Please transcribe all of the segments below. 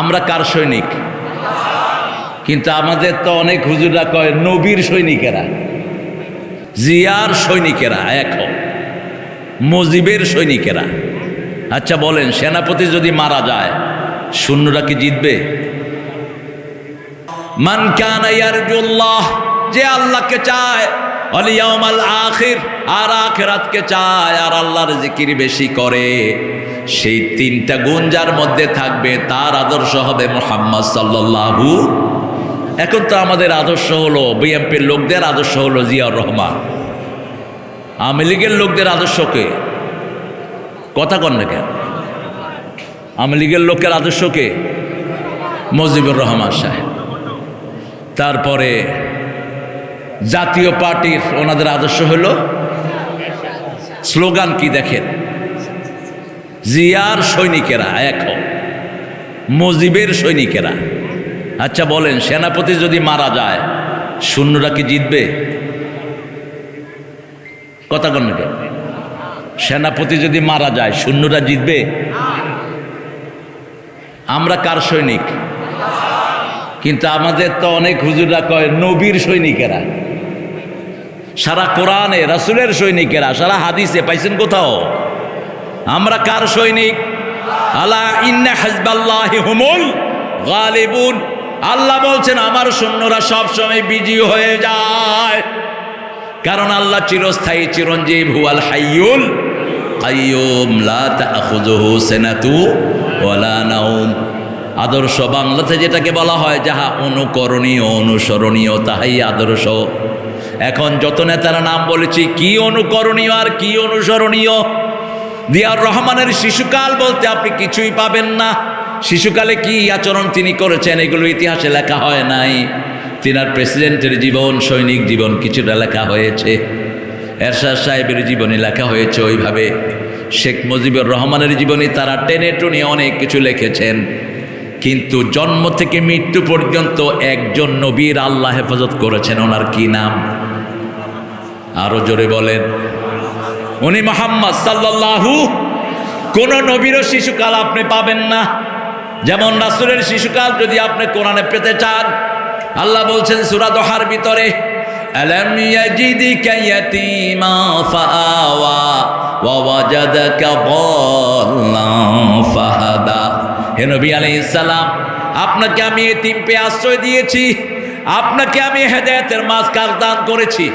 আমরা কার সৈনিক? কিন্তু আমাদের তো অনেক হুজুরা কয়, নবীর সৈনিকেরা। জিয়ার সৈনিকেরা, এক মজিবের সৈনিকেরা। আচ্ছা বলেন, সেনাপতি যদি মারা যায়, শূন্যরা কি জিতবে? মান কানা ইয়ারজুল্লাহ, যে আল্লাহকে চায় অলিয়াউমাল আখির, আর আখিরাতকে চায়, আর আল্লাহর জিকির বেশি করে। সেই তিনটা গুণ যার মধ্যে থাকবে, তার আদর্শ হবে মোহাম্মদ সাল্লাল্লাহু। এখন তো আমাদের আদর্শ হলো বিএমপির লোকদের আদর্শ হলো জিয়াউর রহমান। আওয়ামী লীগের লোকদের আদর্শকে কথা কন না কেন? আওয়ামী লীগের লোকের আদর্শকে মজিবুর রহমান সাহেব। তারপরে জাতীয় পার্টির ওনাদের আদর্শ হলো, স্লোগান কি দেখেন? জিয়ার সৈনিকেরা, এক মজিবের সৈনিকেরা। আচ্ছা বলেন, সেনাপতি যদি মারা যায়, শূন্যরা কি জিতবে? কথা কন? সেনাপতি যদি মারা যায়, শূন্যরা জিতবে? আমরা কার সৈনিক? কিন্তু আমাদের তো অনেক হুজুরা কয়, নবীর সৈনিকেরা। সারা কোরআনে, রাসুলের সৈনিকেরা, সারা হাদিসে, পাইছেন কোথাও? আমরা কার সৈনিক? আলা ইন্না হাজবাল্লাহি হুমুল গালিবুন। আল্লাহ বলছেন, আমার সৈন্যরা সব সময় বিজি হয়ে যায়। কারণ আল্লাহ চিরস্থায়ী, চিরঞ্জীব, হুয়াল হাইয়ুল কাইয়ুম। লা তাখুযুহু সিনাতু ওয়ালা নাওম। আদর্শ বাংলাতে যেটাকে বলা হয়, যাহা অনুকরণীয়, অনুসরণীয়, তাহাই আদর্শ। এখন যত নেতারা নাম বলেছি, কি অনুকরণীয় আর কি অনুসরণীয়? দিয়ার রহমানের শিশুকাল বলতে আপনি কিছুই পাবেন না। শিশুকালে কি আচরণ তিনি করেছেন, এগুলো ইতিহাসে লেখা হয় নাই। তিনার প্রেসিডেন্টের জীবন, সৈনিক জীবন কিছুটা লেখা হয়েছে। এরশাদ সাহেবের জীবনী লেখা হয়েছে ওইভাবে, শেখ মুজিবুর রহমানের জীবনী তারা টেনে টুনে অনেক কিছু লিখেছেন। কিন্তু জন্ম থেকে মৃত্যু পর্যন্ত একজন নবীর আল্লাহ হেফাজত করেছেন, ওনার কি নাম? আরও জোরে বলেন। উনি মোহাম্মদ সাল্লাল্লাহু, কোন নবীরও শিশুকাল আপনি পাবেন না। যেমন রাসুলের শিশুকাল যদি আপনি কোরআনে পেতে চান, আল্লাহ বলছেন সূরা দোহার ভিতরে ইয়াজিদিকা ইয়াতীমা ফাআওয়া ওয়া ওয়াজাদাকা দাল্লান ফাহাদা। হে নবী আলাইহিস আপনাকে আমি এতিম পেয়ে আশ্রয় দিয়েছি, আপনাকে আমি হেদায়েতের মাঝখান দান করেছি।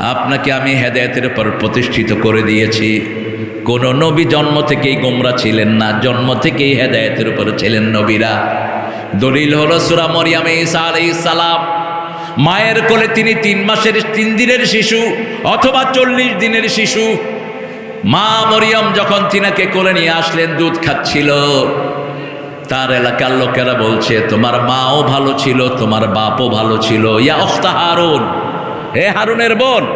আপনাকে আমি হেদায়তের উপর প্রতিষ্ঠিত করে দিয়েছি। কোন নবী জন্ম থেকেই গোমরা ছিলেন না, জন্ম থেকেই হেদায়তের উপর ছিলেন নবীরা। দলিল হলো সুরা মরিয়াম আলাইহিস সালাম। মায়ের কোলে তিনি তিন মাসের, তিন দিনের শিশু অথবা চল্লিশ দিনের শিশু। মা মরিয়ম যখন তিনাকে কোলে নিয়ে আসলেন, দুধ খাচ্ছিল। তার এলাকার লোকেরা বলছে, তোমার মাও ভালো ছিল, তোমার বাপও ভালো ছিল। ইয়া অস্তা হারুন হে হারুনের বোন।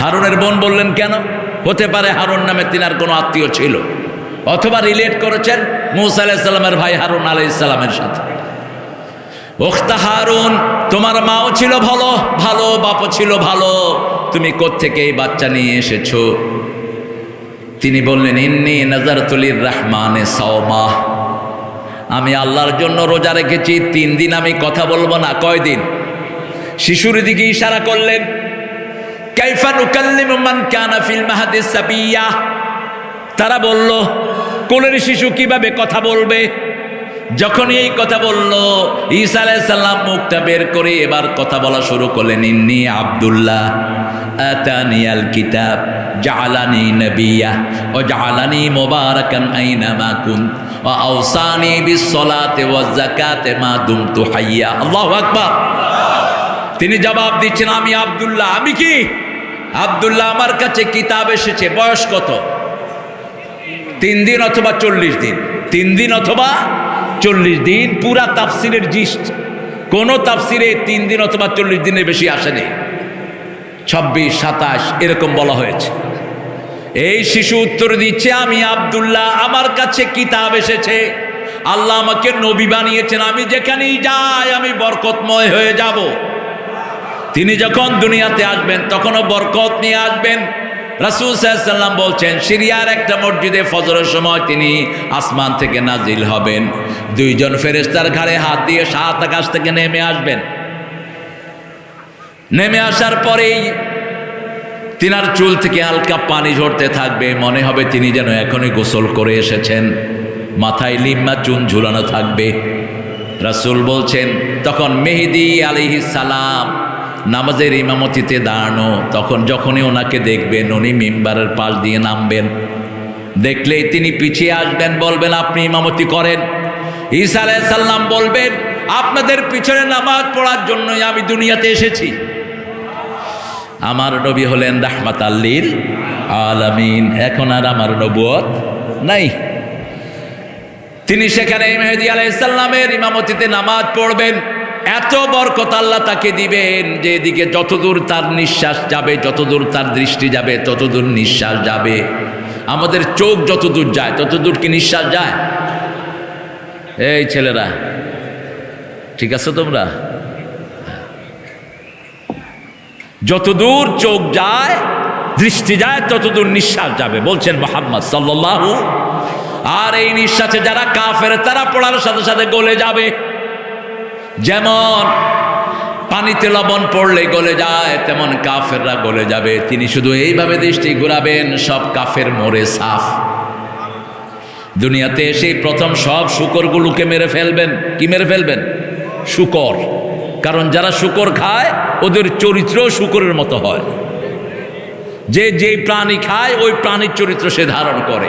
হারুনের বোন বললেন, কেন? হতে পারে হারুন নামে তিনার কোনো আত্মীয় ছিল। অথবা রিলেট করেছেন মুসা আলাইসাল্লামের ভাই হারুন আলাইসাল্লামের সাথে। ওখতা হারুন, তোমার মাও ছিল ভালো ভালো, বাপও ছিল ভালো। তুমি কোত্থেকে এই বাচ্চা নিয়ে এসেছ? তিনি বললেন, ইন্নি নাজারতুলির রহমানে সাওমা। আমি আল্লাহর জন্য রোজা রেখেছি, তিন দিন আমি কথা বলব না, কয়দিন? শিশুর দিকে ইশারা করলেন কানা ফিল তারা বলল, কোলের শিশু কীভাবে কথা বলবে? যখন এই কথা বলল, ঈসা আলাইসাল্লাম মুখটা বের করে এবার কথা বলা শুরু করলেন, ইন্নি আব্দুল্লাহ আতানিয়াল কিতাব নবিয়া, ও মা দুমতু হাইয়া। আল্লাহু আকবার। তিনি জবাব দিচ্ছেন, আমি আব্দুল্লাহ। আমি কি? আবদুল্লাহ, আমার কাছে কিতাব এসেছে। বয়স কত? তিন দিন অথবা চল্লিশ দিন। তিন দিন অথবা চল্লিশ দিন? পুরা তাফসিরের জিস্ট। কোন তাফসিরে তিন দিন অথবা চল্লিশ দিনের বেশি আসেনি। ছাব্বিশ, সাতাশ, এরকম বলা হয়েছে। এই শিশু উত্তর দিচ্ছে, আমি আবদুল্লাহ, আমার কাছে কিতাব এসেছে। আল্লাহ আমাকে নবী বানিয়েছেন। আমি যেখানেই যাই, আমি বরকতময় হয়ে যাব। তিনি যখন দুনিয়াতে আসবেন, তখনও বরকত নিয়ে আসবেন। রাসুল সাল্লাম বলছেন, সিরিয়ার একটা মসজিদে ফজরের সময় তিনি আসমান থেকে নাজিল হবেন। দুইজন ফেরেস্তার ঘাড়ে হাত দিয়ে সাত আকাশ থেকে নেমে আসবেন। নেমে আসার পরেই তিনার চুল থেকে হালকা পানি ঝরতে থাকবে। মনে হবে তিনি যেন এখনই গোসল করে এসেছেন। মাথায় লিম্মা চুন ঝুলানো থাকবে। রাসুল বলছেন, তখন মেহেদি আলিহি সালাম নামাজের ইমামতিতে দাঁড়ানো, তখন যখনই ওনাকে দেখবেন, উনি মেম্বারের পাশ দিয়ে নামবেন। দেখলেই তিনি পিছিয়ে আসবেন, বলবেন, আপনি ইমামতি করেন। ঈসা আলাইসাল্লাম বলবেন, আপনাদের পিছনে নামাজ পড়ার জন্যই আমি দুনিয়াতে এসেছি। আমার নবী হলেন রাহমাত আল্লিল আলামিন। এখন আর আমার নবুয়ত নাই। তিনি সেখানে মেহেদি আলাইসাল্লামের ইমামতিতে নামাজ পড়বেন। এত বরকত আল্লাহ তাকে দিবেন যে এদিকে যতদূর তার নিঃশ্বাস যাবে, যতদূর তার দৃষ্টি যাবে, ততদূর নিঃশ্বাস যাবে। আমাদের চোখ যতদূর যায়, ততদূর কি নিঃশ্বাস যায়? এই ছেলেরা, ঠিক আছে তোমরা? যতদূর চোখ যায়, দৃষ্টি যায়, ততদূর নিঃশ্বাস যাবে, বলছেন মোহাম্মদ সাল্লাল্লাহু আর এই নিঃশ্বাসে যারা কাফের, তারা পড়ার সাথে সাথে গলে যাবে। যেমন পানিতে লবণ পড়লে গলে যায়, তেমন কাফেররা গলে যাবে। তিনি শুধু এইভাবে দৃষ্টি ঘুরাবেন, সব কাফের মরে সাফ। দুনিয়াতে এসে প্রথম সব শুকরগুলোকে মেরে ফেলবেন। কি মেরে ফেলবেন? শুকর। কারণ যারা শুকর খায়, ওদের চরিত্র শুকরের মতো হয়। যে যেই প্রাণী খায়, ওই প্রাণীর চরিত্র সে ধারণ করে।